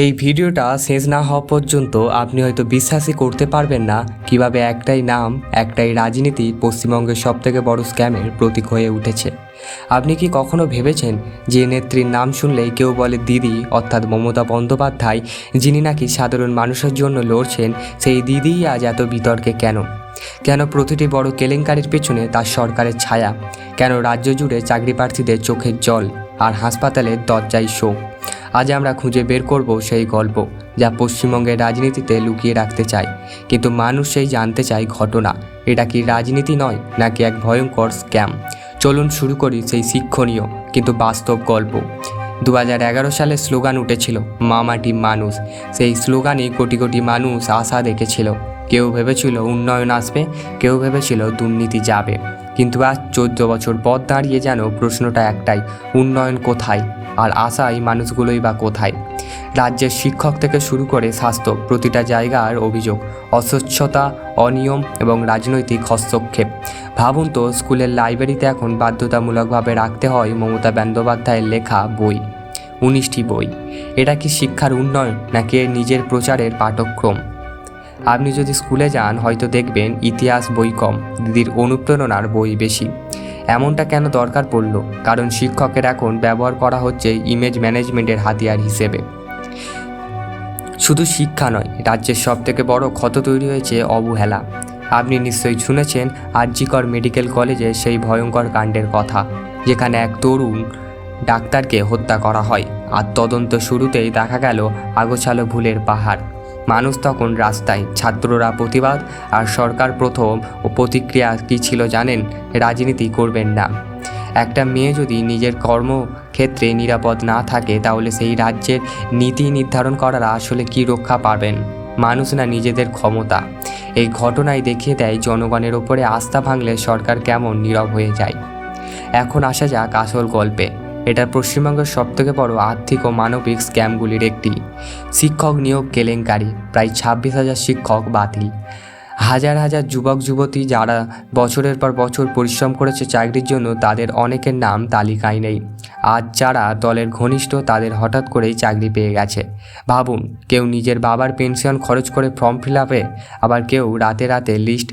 এই ভিডিওটা শেষ না হওয়া পর্যন্ত আপনি হয়তো বিশ্বাসই করতে পারবেন না কীভাবে একটাই নাম, একটাই রাজনীতি পশ্চিমবঙ্গের সবথেকে বড় স্ক্যামের প্রতীক হয়ে উঠেছে। আপনি কি কখনো ভেবেছেন যে নেত্রীর নাম শুনলেই কেউ বলে দিদি অর্থাৎ মমতা বন্দ্যোপাধ্যায়, যিনি নাকি সাধারণ মানুষের জন্য লড়ছেন, সেই দিদিই আজ এত বিতর্কে কেন? কেন প্রতিটি বড় কেলেঙ্কারির পেছনে তার সরকারের ছায়া? কেন রাজ্য জুড়ে চাকরি প্রার্থীদের চোখের জল আর হাসপাতালের দরজায় শোক আজ আমরা খুঁজে বের করব সেই গল্প যা পশ্চিমবঙ্গের রাজনীতিতে লুকিয়ে রাখতে চায়। কিন্তু মানুষ সেই জানতে চায় ঘটনা। এটা কি রাজনীতি নয়, নাকি এক ভয়ঙ্কর স্ক্যাম? চলুন শুরু করি সেই শিক্ষণীয় কিন্তু বাস্তব গল্প। দু সালে স্লোগান উঠেছিল, মামাটি মানুষ। সেই স্লোগানে কোটি কোটি মানুষ আশা দেখেছিল। কেউ ভেবেছিল উন্নয়ন আসবে, কেউ ভেবেছিল দুর্নীতি যাবে। কিন্তু আজ চোদ্দ বছর পর দাঁড়িয়ে যেন প্রশ্নটা একটাই, উন্নয়ন কোথায়? আর আশাই মানুষগুলোই বা কোথায়? রাজ্যের শিক্ষক থেকে শুরু করে স্বাস্থ্য, প্রতিটা জায়গার অভিযোগ, অস্বচ্ছতা, অনিয়ম এবং রাজনৈতিক হস্তক্ষেপ। ভাবুন তো, স্কুলের লাইব্রেরিতে এখন বাধ্যতামূলকভাবে রাখতে হয় মমতা বন্দ্যোপাধ্যায়ের লেখা বই, উনিশটি বই। এটা কি শিক্ষার উন্নয়ন নাকি নিজের প্রচারের পাঠক্রম আপনি যদি স্কুলে যান, হয়তো দেখবেন ইতিহাস বই কম, দিদির অনুপ্রেরণার বই বেশি। এমনটা কেন দরকার পড়ল? কারণ শিক্ষকের এখন ব্যবহার করা হচ্ছে ইমেজ ম্যানেজমেন্টের হাতিয়ার হিসেবে। শুধু শিক্ষা নয়, রাজ্যের সব থেকে বড় ক্ষত তৈরি হয়েছে অবহেলা। আপনি নিশ্চয়ই শুনেছেন আরজিকর মেডিকেল কলেজে সেই ভয়ঙ্কর কাণ্ডের কথা, যেখানে এক তরুণ ডাক্তারকে হত্যা করা হয়। আর তদন্ত শুরুতেই দেখা গেল আগোছালো ভুলের পাহাড়। মানুষ তখন রাস্তায় ছাত্ররা প্রতিবাদ আর সরকার প্রথম ও প্রতিক্রিয়া কী ছিল জানেন রাজনীতি করবেন না। একটা মেয়ে যদি নিজের কর্মক্ষেত্রে নিরাপদ না থাকে তাহলে সেই রাজ্যের নীতি নির্ধারণ করারা আসলে কি রক্ষা পাবেন? মানুষ না নিজেদের ক্ষমতা। এই ঘটনায় দেখিয়ে দেয় জনগণের ওপরে আস্থা ভাঙলে সরকার কেমন নীরব হয়ে যায়। এখন আসা যাক আসল গল্পে। এটা পশ্চিমবঙ্গের সবথেকে বড় আর্থিক ও মানবিক স্ক্যামগুলির একটি। শিক্ষক নিয়োগ কেলেঙ্কারি, প্রায় ছাব্বিশ হাজার শিক্ষক বাতিল। হাজার হাজার যুবক, যুবতী যারা বছরের পর বছর পরিশ্রম করেছে চাকরির জন্য, তাদের অনেকের নাম তালিকায় নেই। আজ যারা দলের ঘনিষ্ঠ, তাদের হঠাৎ করেই চাকরি পেয়ে গেছে। ভাবুন, কেউ নিজের বাবার পেনশন খরচ করে ফর্ম ফিল আপে, আবার কেউ রাতে রাতে লিস্ট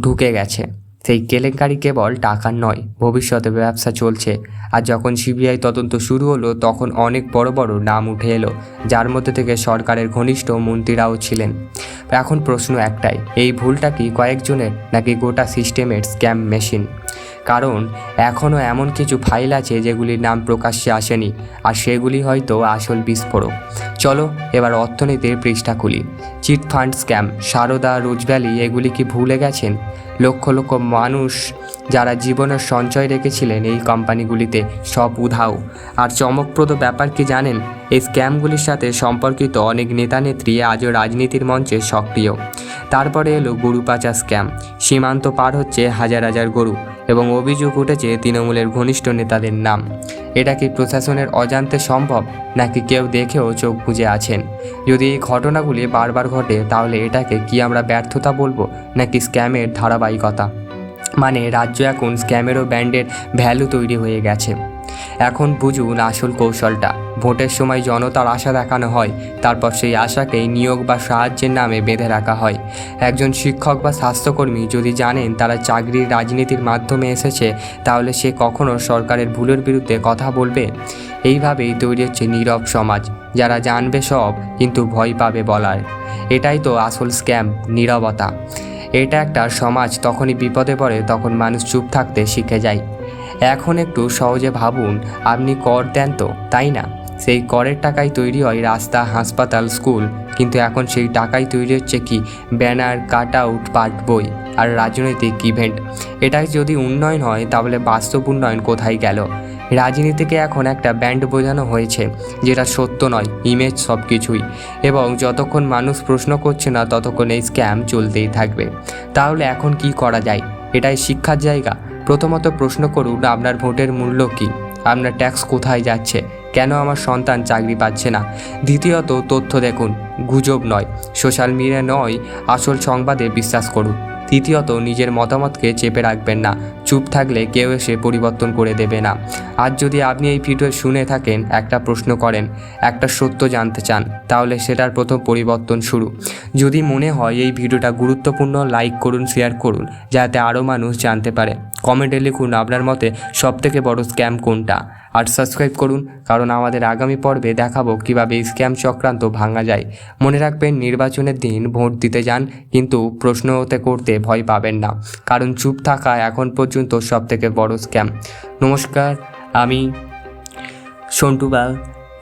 ঢুকে গেছে। সেই কেলেঙ্কারি কেবল টাকার নয়, ভবিষ্যতে ব্যবসা চলছে। আর যখন সিবিআই তদন্ত শুরু হলো, তখন অনেক বড় বড় নাম উঠে এলো, যার মধ্যে থেকে সরকারের ঘনিষ্ঠ মন্ত্রীরাও ছিলেন। এখন প্রশ্ন একটাই, এই ভুলটা কি কয়েকজনের নাকি গোটা সিস্টেমের স্ক্যাম মেশিন? কারণ এখনও এমন কিছু ফাইল আছে যেগুলির নাম প্রকাশ্যে আসেনি, আর সেগুলি হয়তো আসল বিস্ফোরক। চলো এবার অর্থনীতির পৃষ্ঠা খুলি। Chit fund scam, Saradha Rose Valley এগুলি কি ভুলে গেছেন? লক্ষ লক্ষ মানুষ যারা জীবনের সঞ্চয় রেখেছিলেন এই কোম্পানিগুলিতে সব উধাও। আর চমকপ্রদ ব্যাপার কি জানেন? এই স্ক্যামগুলির সাথে সম্পর্কিত অনেক নেতানেত্রী আজও রাজনীতির মঞ্চে সক্রিয়। তারপরে এলো গরু পাচার স্ক্যাম। সীমান্ত পার হচ্ছে হাজার হাজার গরু এবং অভিযোগ উঠেছে তৃণমূলের ঘনিষ্ঠ নেতাদের নাম। এটা কি প্রশাসনের অজান্তে সম্ভব নাকি কেউ দেখেও চোখ বুজে আছেন? যদি এই ঘটনাগুলি বারবার ঘটে, তাহলে এটাকে কি আমরা ব্যর্থতা বলব নাকি স্ক্যামের ধারাবাহিকতা? মানে রাজ্য এখন স্ক্যামেরও ব্যান্ডের ভ্যালু তৈরি হয়ে গেছে। এখন বুঝুন আসল কৌশলটা। ভোটের সময় জনতার আশা দেখানো হয়, তারপর সেই আশাকেই নিয়োগ বা সাহায্যের নামে বেঁধে রাখা হয়। একজন শিক্ষক বা স্বাস্থ্যকর্মী যদি জানেন তারা চাকরির রাজনীতির মাধ্যমে এসেছে, তাহলে সে কখনো সরকারের ভুলের বিরুদ্ধে কথা বলবে? এইভাবেই তৈরি হচ্ছে নীরব সমাজ। যারা জানবে সব, কিন্তু ভয় পাবে বলার। এটাই তো আসল স্ক্যাম, নীরবতা। এটা একটা সমাজ, তখনই বিপদে পড়ে, তখন মানুষ চুপ থাকতে শিখে যায়। এখন একটু সহজে ভাবুন, আপনি কর দেন তো, তাই না? সেই করের টাকায় তৈরি হয় রাস্তা, হাসপাতাল, স্কুল। কিন্তু এখন সেই টাকাই তৈরি হচ্ছে কি? ব্যানার কাট আউট পার্ট বই আর রাজনৈতিক ইভেন্ট। এটাই যদি উন্নয়ন হয়, তাহলে বাস্তব উন্নয়ন কোথায় গেল? রাজনীতিকে এখন একটা ব্যান্ড বোঝানো হয়েছে, যেটা সত্য নয় ইমেজ সব কিছুই এবং যতক্ষণ মানুষ প্রশ্ন করছে না, ততক্ষণ এই স্ক্যাম চলতেই থাকবে। তাহলে এখন কি করা যায়? এটাই শিক্ষার জায়গা। প্রথমত প্রশ্ন করুন, আপনার ভোটের মূল্য কী? আপনার ট্যাক্স কোথায় যাচ্ছে? কেন আমার সন্তান চাকরি পাচ্ছে না? দ্বিতীয়ত, তথ্য দেখুন। গুজব নয়। সোশ্যাল মিডিয়া নয়, আসল সংবাদে বিশ্বাস করুন। তৃতীয়ত, নিজের মতামতকে চেপে রাখবেন না। চুপ থাকলে কেউ এসে পরিবর্তন করে দেবে না। আজ যদি আপনি এই ভিডিও শুনে থাকেন, একটা প্রশ্ন করেন, একটা সত্য জানতে চান, তাহলে সেটার প্রথম পরিবর্তন শুরু। যদি মনে হয় এই ভিডিওটা গুরুত্বপূর্ণ, লাইক করুন, শেয়ার করুন, যাতে আরও মানুষ জানতে পারে। কমেন্টে লিখুন আপনার মতে সবথেকে বড় স্ক্যাম কোনটা? আর সাবস্ক্রাইব করুন, কারণ আমাদের আগামী পর্বে দেখাবো কীভাবে স্ক্যাম চক্রান্ত ভাঙা যায়। মনে রাখবেন, নির্বাচনের দিন ভোট দিতে যান, কিন্তু প্রশ্ন হতে করতে ভয় পাবেন না, কারণ চুপ থাকা এখন পর্যন্ত সবথেকে বড় স্ক্যাম নমস্কার, আমি সন্টুবাল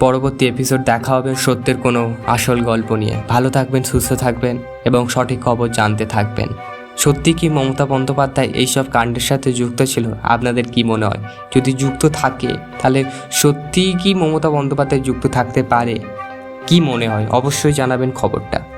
পরবর্তী এপিসোড দেখা হবে সত্যের কোনো আসল গল্প নিয়ে। ভালো থাকবেন, সুস্থ থাকবেন এবং সঠিক খবর জানতে থাকবেন। সত্যি কি মমতা বন্দ্যোপাধ্যায় এইসব কাণ্ডের সাথে যুক্ত ছিল? আপনাদের কি মনে হয়? যদি যুক্ত থাকে, তাহলে সত্যিই কি মমতা বন্দ্যোপাধ্যায় যুক্ত থাকতে পারে? কি মনে হয়? অবশ্যই জানাবেন খবরটা।